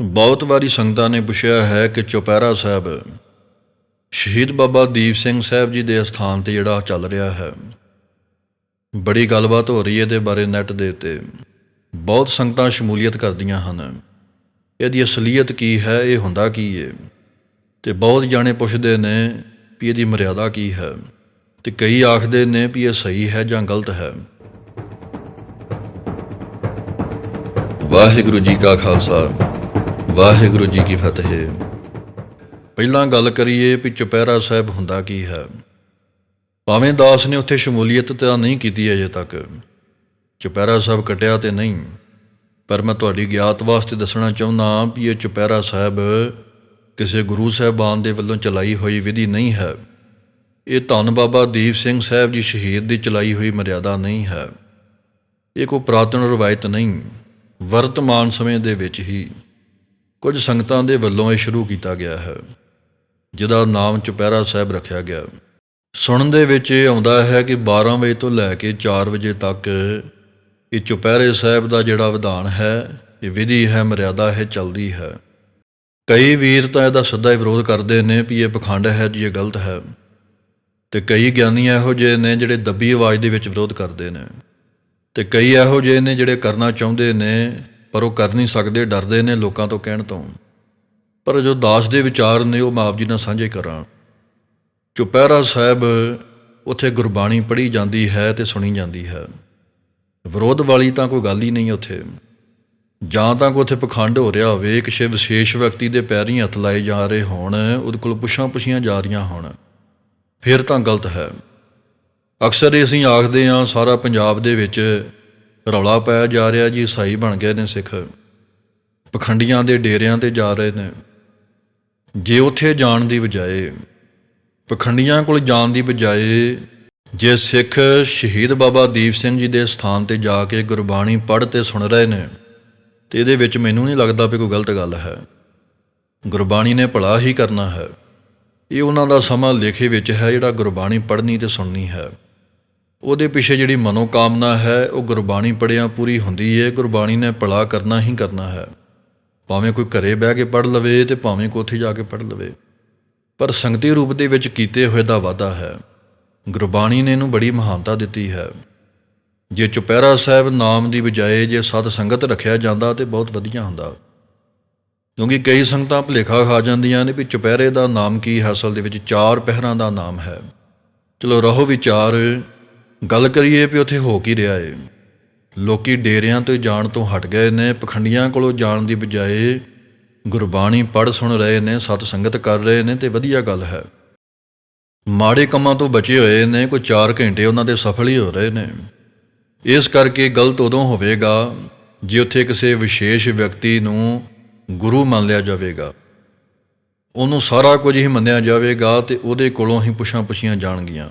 ਬਹੁਤ ਵਾਰੀ ਸੰਗਤਾਂ ਨੇ ਪੁੱਛਿਆ ਹੈ ਕਿ ਚੁਪਹਿਰਾ ਸਾਹਿਬ, ਸ਼ਹੀਦ ਬਾਬਾ ਦੀਪ ਸਿੰਘ ਸਾਹਿਬ ਜੀ ਦੇ ਸਥਾਨ ਤੇ ਜਿਹੜਾ ਚੱਲ ਰਿਹਾ ਹੈ। ਬੜੀ ਗੱਲਬਾਤ ਹੋ ਰਹੀ ਹੈ ਇਹਦੇ ਬਾਰੇ ਨੈਟ ਦੇ ਉੱਤੇ। ਬਹੁਤ ਸੰਗਤਾਂ ਸ਼ਮੂਲੀਅਤ ਕਰਦੀਆਂ ਹਨ। ਇਹਦੀ ਅਸਲੀਅਤ ਕੀ ਹੈ, ਇਹ ਹੁੰਦਾ ਕੀ ਹੈ ਤੇ ਬਹੁਤ ਜਾਣੇ ਪੁੱਛਦੇ ਨੇ ਵੀ ਇਹਦੀ ਮਰਿਆਦਾ ਕੀ ਹੈ। ਤੇ ਕਈ ਆਖਦੇ ਨੇ ਵੀ ਇਹ ਸਹੀ ਹੈ ਜਾਂ ਗਲਤ ਹੈ। ਵਾਹਿਗੁਰੂ ਜੀ ਕਾ ਖਾਲਸਾ। ਵਾਹਿਗੁਰੂ ਜੀ ਕੀ ਫਤਿਹ। ਪਹਿਲਾਂ ਗੱਲ ਕਰੀਏ ਵੀ ਚੁਪਹਿਰਾ ਸਾਹਿਬ ਹੁੰਦਾ ਕੀ ਹੈ। ਭਾਵੇਂ ਦਾਸ ਨੇ ਉੱਥੇ ਸ਼ਮੂਲੀਅਤ ਤਾਂ ਨਹੀਂ ਕੀਤੀ ਅਜੇ ਤੱਕ। ਚੁਪਹਿਰਾ ਸਾਹਿਬ ਕਟਿਆ ਤੇ ਨਹੀਂ। ਪਰ ਮੈਂ ਤੁਹਾਡੀ ਗਿਆਤ ਵਾਸਤੇ ਦੱਸਣਾ ਚਾਹੁੰਦਾ ਵੀ ਇਹ ਚੁਪਹਿਰਾ ਸਾਹਿਬ ਕਿਸੇ ਗੁਰੂ ਸਾਹਿਬਾਨ ਦੇ ਵੱਲੋਂ ਚਲਾਈ ਹੋਈ ਵਿਧੀ ਨਹੀਂ ਹੈ। ਇਹ ਧੰਨ ਬਾਬਾ ਦੀਪ ਸਿੰਘ ਸਾਹਿਬ ਜੀ ਸ਼ਹੀਦ ਦੀ ਚਲਾਈ ਹੋਈ ਮਰਿਆਦਾ ਨਹੀਂ ਹੈ। ਇਹ ਕੋਈ ਪ੍ਰਾਤਨ ਰਵਾਇਤ ਨਹੀਂ। ਵਰਤਮਾਨ ਸਮੇਂ ਦੇ ਵਿੱਚ ਹੀ। ਕੁਝ ਸੰਗਤਾਂ ਦੇ ਵੱਲੋਂ ਇਹ ਸ਼ੁਰੂ ਕੀਤਾ ਗਿਆ ਹੈ, ਜਿਹਦਾ ਨਾਮ ਚੁਪਹਿਰਾ ਸਾਹਿਬ ਰੱਖਿਆ ਗਿਆ। ਸੁਣਨ ਦੇ ਵਿੱਚ ਇਹ ਆਉਂਦਾ ਹੈ ਕਿ 12 ਵਜੇ ਤੋਂ ਲੈ ਕੇ 4 ਵਜੇ ਤੱਕ ਇਹ ਚੁਪਹਿਰੇ ਸਾਹਿਬ ਦਾ ਜਿਹੜਾ ਵਿਧਾਨ ਹੈ, ਇਹ ਵਿਧੀ ਹੈ, ਮਰਿਆਦਾ ਹੈ, ਚੱਲਦੀ ਹੈ। ਕਈ ਵੀਰ ਤਾਂ ਇਹਦਾ ਸਿੱਧਾ ਹੀ ਵਿਰੋਧ ਕਰਦੇ ਨੇ ਵੀ ਇਹ ਪਖੰਡ ਹੈ ਜੀ, ਇਹ ਗਲਤ ਹੈ। ਤੇ ਕਈ ਗਿਆਨੀ ਇਹੋ ਜਿਹੇ ਨੇ ਜਿਹੜੇ ਦੱਬੀ ਆਵਾਜ਼ ਦੇ ਵਿੱਚ ਵਿਰੋਧ ਕਰਦੇ ਨੇ। ਤੇ ਕਈ ਇਹੋ ਜਿਹੇ ਨੇ ਜਿਹੜੇ ਕਰਨਾ ਚਾਹੁੰਦੇ ਨੇ ਪਰ ਉਹ ਕਰ ਨਹੀਂ ਸਕਦੇ, ਡਰਦੇ ਨੇ ਲੋਕਾਂ ਤੋਂ ਕਹਿਣ ਤੋਂ। ਪਰ ਜੋ ਦਾਸ ਦੇ ਵਿਚਾਰ ਨੇ, ਉਹ ਮੈਂ ਆਪ ਜੀ ਨਾਲ ਸਾਂਝੇ ਕਰਾਂ। ਚੁਪਹਿਰਾ ਸਾਹਿਬ, ਉੱਥੇ ਗੁਰਬਾਣੀ ਪੜ੍ਹੀ ਜਾਂਦੀ ਹੈ ਤੇ ਸੁਣੀ ਜਾਂਦੀ ਹੈ। ਵਿਰੋਧ ਵਾਲੀ ਤਾਂ ਕੋਈ ਗੱਲ ਹੀ ਨਹੀਂ ਉੱਥੇ। ਜਾਂ ਤਾਂ ਕੋਈ ਉੱਥੇ ਪਖੰਡ ਹੋ ਰਿਹਾ ਹੋਵੇ ਕਿਸੇ ਵਿਸ਼ੇਸ਼ ਵਿਅਕਤੀ ਦੇ ਪੈਰੀਂ ਹੱਥ ਲਾਏ ਜਾ ਰਹੇ ਹੋਣ, ਉਹਦੇ ਕੋਲ ਪੁੱਛਾਂ ਪੁੱਛੀਆਂ ਜਾ ਰਹੀਆਂ ਹੋਣ। ਫਿਰ ਤਾਂ ਗਲਤ ਹੈ। ਅਕਸਰ ਇਹ ਅਸੀਂ ਆਖਦੇ ਹਾਂ, ਸਾਰਾ ਪੰਜਾਬ ਦੇ ਵਿੱਚ ਰੌਲਾ ਪਾਇਆ ਜਾ ਰਿਹਾ ਜੀ ਈਸਾਈ ਬਣ ਗਏ ਨੇ ਸਿੱਖ। ਪਖੰਡੀਆਂ ਦੇ ਡੇਰਿਆਂ ਤੇ ਜਾ ਰਹੇ ਨੇ। ਜੇ ਉੱਥੇ ਜਾਣ ਦੀ ਬਜਾਏ, ਪਖੰਡੀਆਂ ਕੋਲ ਜਾਣ ਦੀ ਬਜਾਏ, ਜੇ ਸਿੱਖ ਸ਼ਹੀਦ ਬਾਬਾ ਦੀਪ ਸਿੰਘ ਜੀ ਦੇ ਸਥਾਨ ਤੇ ਜਾ ਕੇ ਗੁਰਬਾਣੀ ਪੜ੍ਹ ਤੇ ਸੁਣ ਰਹੇ ਨੇ, ਤੇ ਇਹਦੇ ਵਿੱਚ ਮੈਨੂੰ ਨਹੀਂ ਲੱਗਦਾ ਵੀ ਕੋਈ ਗਲਤ ਗੱਲ ਹੈ। ਗੁਰਬਾਣੀ ਨੇ ਭਲਾ ਹੀ ਕਰਨਾ ਹੈ। ਇਹ ਉਹਨਾਂ ਦਾ ਸਮਾਂ ਲੇਖੇ ਵਿੱਚ ਹੈ ਜਿਹੜਾ ਗੁਰਬਾਣੀ ਪੜ੍ਹਨੀ ਤੇ ਸੁਣਨੀ ਹੈ। ਉਹਦੇ ਪਿੱਛੇ ਜਿਹੜੀ ਮਨੋਕਾਮਨਾ ਹੈ, ਉਹ ਗੁਰਬਾਣੀ ਪੜਿਆਂ ਪੂਰੀ ਹੁੰਦੀ ਹੈ ਗੁਰਬਾਣੀ ਨੇ ਭਲਾ ਕਰਨਾ ਹੀ ਕਰਨਾ ਹੈ। ਭਾਵੇਂ ਕੋਈ ਘਰੇ ਬਹਿ ਕੇ ਪੜ੍ਹ ਲਵੇ ਤੇ ਭਾਵੇਂ ਕੋਈ ਉੱਥੇ ਜਾ ਕੇ ਪੜ੍ਹ ਲਵੇ। ਪਰ ਸੰਗਤੀ ਰੂਪ ਦੇ ਵਿੱਚ ਕੀਤੇ ਹੋਏ ਦਾ ਵਾਅਦਾ ਹੈ। ਗੁਰਬਾਣੀ ਨੇ ਇਹਨੂੰ ਬੜੀ ਮਹਾਨਤਾ ਦਿੱਤੀ ਹੈ। ਜੇ ਚੁਪਹਿਰਾ ਸਾਹਿਬ ਨਾਮ ਦੀ ਬਜਾਏ ਜੇ ਸਤ ਸੰਗਤ ਰੱਖਿਆ ਜਾਂਦਾ ਤੇ ਬਹੁਤ ਵਧੀਆ ਹੁੰਦਾ। ਕਿਉਂਕਿ ਕਈ ਸੰਗਤਾਂ ਭੁਲੇਖਾ ਖਾ ਜਾਂਦੀਆਂ ਨੇ ਵੀ ਚੁਪਹਿਰੇ ਦਾ ਨਾਮ ਕੀ ਹੈ, ਅਸਲ ਦੇ ਵਿੱਚ ਚਾਰ ਪਹਿਰਾਂ ਦਾ ਨਾਮ ਹੈ। ਚਲੋ ਰਹੋ ਵਿਚਾਰ। ਗੱਲ ਕਰੀਏ ਵੀ ਉੱਥੇ ਹੋ ਕੀ ਰਿਹਾ ਏ। ਲੋਕੀ ਡੇਰਿਆਂ ਤੋਂ ਜਾਣ ਤੋਂ ਹਟ ਗਏ ਨੇ, ਪਖੰਡੀਆਂ ਕੋਲੋਂ ਜਾਣ ਦੀ ਬਜਾਏ ਗੁਰਬਾਣੀ ਪੜ੍ਹ ਸੁਣ ਰਹੇ ਨੇ, ਸਤ ਸੰਗਤ ਕਰ ਰਹੇ ਨੇ ਤੇ ਵਧੀਆ ਗੱਲ ਹੈ। ਮਾੜੇ ਕੰਮਾਂ ਤੋਂ ਬਚੇ ਹੋਏ ਨੇ, ਕੋਈ 4 ਘੰਟੇ ਉਹਨਾਂ ਦੇ ਸਫਲ ਹੀ ਹੋ ਰਹੇ ਨੇ। ਇਸ ਕਰਕੇ ਗਲਤ ਉਦੋਂ ਹੋਵੇਗਾ ਜੇ ਉੱਥੇ ਕਿਸੇ ਵਿਸ਼ੇਸ਼ ਵਿਅਕਤੀ ਨੂੰ ਗੁਰੂ ਮੰਨ ਲਿਆ ਜਾਵੇਗਾ। ਉਹਨੂੰ ਸਾਰਾ ਕੁਝ ਹੀ ਮੰਨਿਆ ਜਾਵੇਗਾ ਤੇ ਉਹਦੇ ਕੋਲੋਂ ਹੀ ਪੁੱਛਾਂ ਪੁੱਛੀਆਂ ਜਾਣਗੀਆਂ।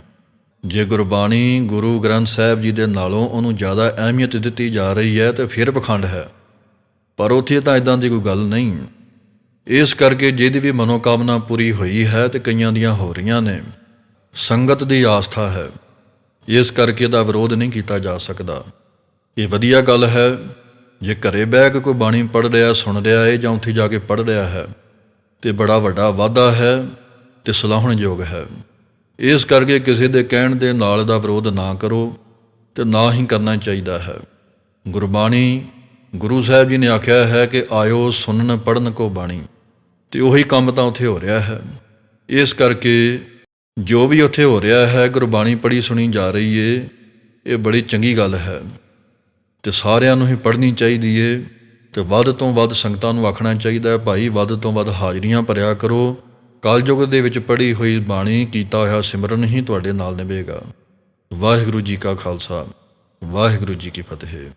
ਜੇ ਗੁਰਬਾਣੀ ਗੁਰੂ ਗ੍ਰੰਥ ਸਾਹਿਬ ਜੀ ਦੇ ਨਾਲੋਂ ਉਹਨੂੰ ਜ਼ਿਆਦਾ ਅਹਿਮੀਅਤ ਦਿੱਤੀ ਜਾ ਰਹੀ ਹੈ ਤੇ ਫਿਰ ਪਖੰਡ ਹੈ। ਪਰ ਉੱਥੇ ਤਾਂ ਇਦਾਂ ਦੀ ਕੋਈ ਗੱਲ ਨਹੀਂ। ਇਸ ਕਰਕੇ ਜਿਹਦੀ ਵੀ ਮਨੋਕਾਮਨਾ ਪੂਰੀ ਹੋਈ ਹੈ ਤੇ ਕਈਆਂ ਦੀਆਂ ਹੋ ਰਹੀਆਂ ਨੇ। ਸੰਗਤ ਦੀ ਆਸਥਾ ਹੈ। ਇਸ ਕਰਕੇ ਦਾ ਵਿਰੋਧ ਨਹੀਂ ਕੀਤਾ ਜਾ ਸਕਦਾ। ਇਹ ਵਧੀਆ ਗੱਲ ਹੈ। ਜੇ ਘਰੇ ਬਹਿ ਕੇ ਕੋਈ ਬਾਣੀ ਪੜ੍ਹ ਰਿਹਾ, ਸੁਣ ਰਿਹਾ ਹੈ ਜਾਂ ਉੱਥੇ ਜਾ ਕੇ ਪੜ੍ਹ ਰਿਹਾ ਹੈ, ਤੇ ਬੜਾ ਵੱਡਾ ਵਾਧਾ ਹੈ ਤੇ ਸਲਾਹਣਯੋਗ ਹੈ। ਇਸ ਕਰਕੇ ਕਿਸੇ ਦੇ ਕਹਿਣ ਦੇ ਨਾਲ ਦਾ ਵਿਰੋਧ ਨਾ ਕਰੋ ਤੇ ਨਾ ਹੀ ਕਰਨਾ ਚਾਹੀਦਾ ਹੈ। ਗੁਰਬਾਣੀ, ਗੁਰੂ ਸਾਹਿਬ ਜੀ ਨੇ ਆਖਿਆ ਹੈ ਕਿ ਆਇਓ ਸੁਣਨ ਪੜਨ ਕੋ ਬਾਣੀ। ਤੇ ਉਹੀ ਕੰਮ ਤਾਂ ਉੱਥੇ ਹੋ ਰਿਹਾ ਹੈ। ਇਸ ਕਰਕੇ ਜੋ ਵੀ ਉੱਥੇ ਹੋ ਰਿਹਾ ਹੈ, ਗੁਰਬਾਣੀ ਪੜ੍ਹੀ ਸੁਣੀ ਜਾ ਰਹੀ ਏ, ਇਹ ਬੜੀ ਚੰਗੀ ਗੱਲ ਹੈ। ਤੇ ਸਾਰਿਆਂ ਨੂੰ ਹੀ ਪੜ੍ਹਨੀ ਚਾਹੀਦੀ ਏ। ਤੇ ਵੱਧ ਤੋਂ ਵੱਧ ਸੰਗਤਾਂ ਨੂੰ ਆਖਣਾ ਚਾਹੀਦਾ ਹੈ, ਭਾਈ ਵੱਧ ਤੋਂ ਵੱਧ ਹਾਜ਼ਰੀਆਂ ਭਰਿਆ ਕਰੋ। ਕਲਯੁਗ ਦੇ ਵਿੱਚ ਪੜ੍ਹੀ ਹੋਈ ਬਾਣੀ ਕੀਤਾ ਹੋਇਆ ਸਿਮਰਨ ਹੀ ਤੁਹਾਡੇ ਨਾਲ ਨਿਭੇਗਾ। ਵਾਹਿਗੁਰੂ ਜੀ ਕਾ ਖਾਲਸਾ, ਵਾਹਿਗੁਰੂ ਜੀ ਕੀ ਫਤਿਹ।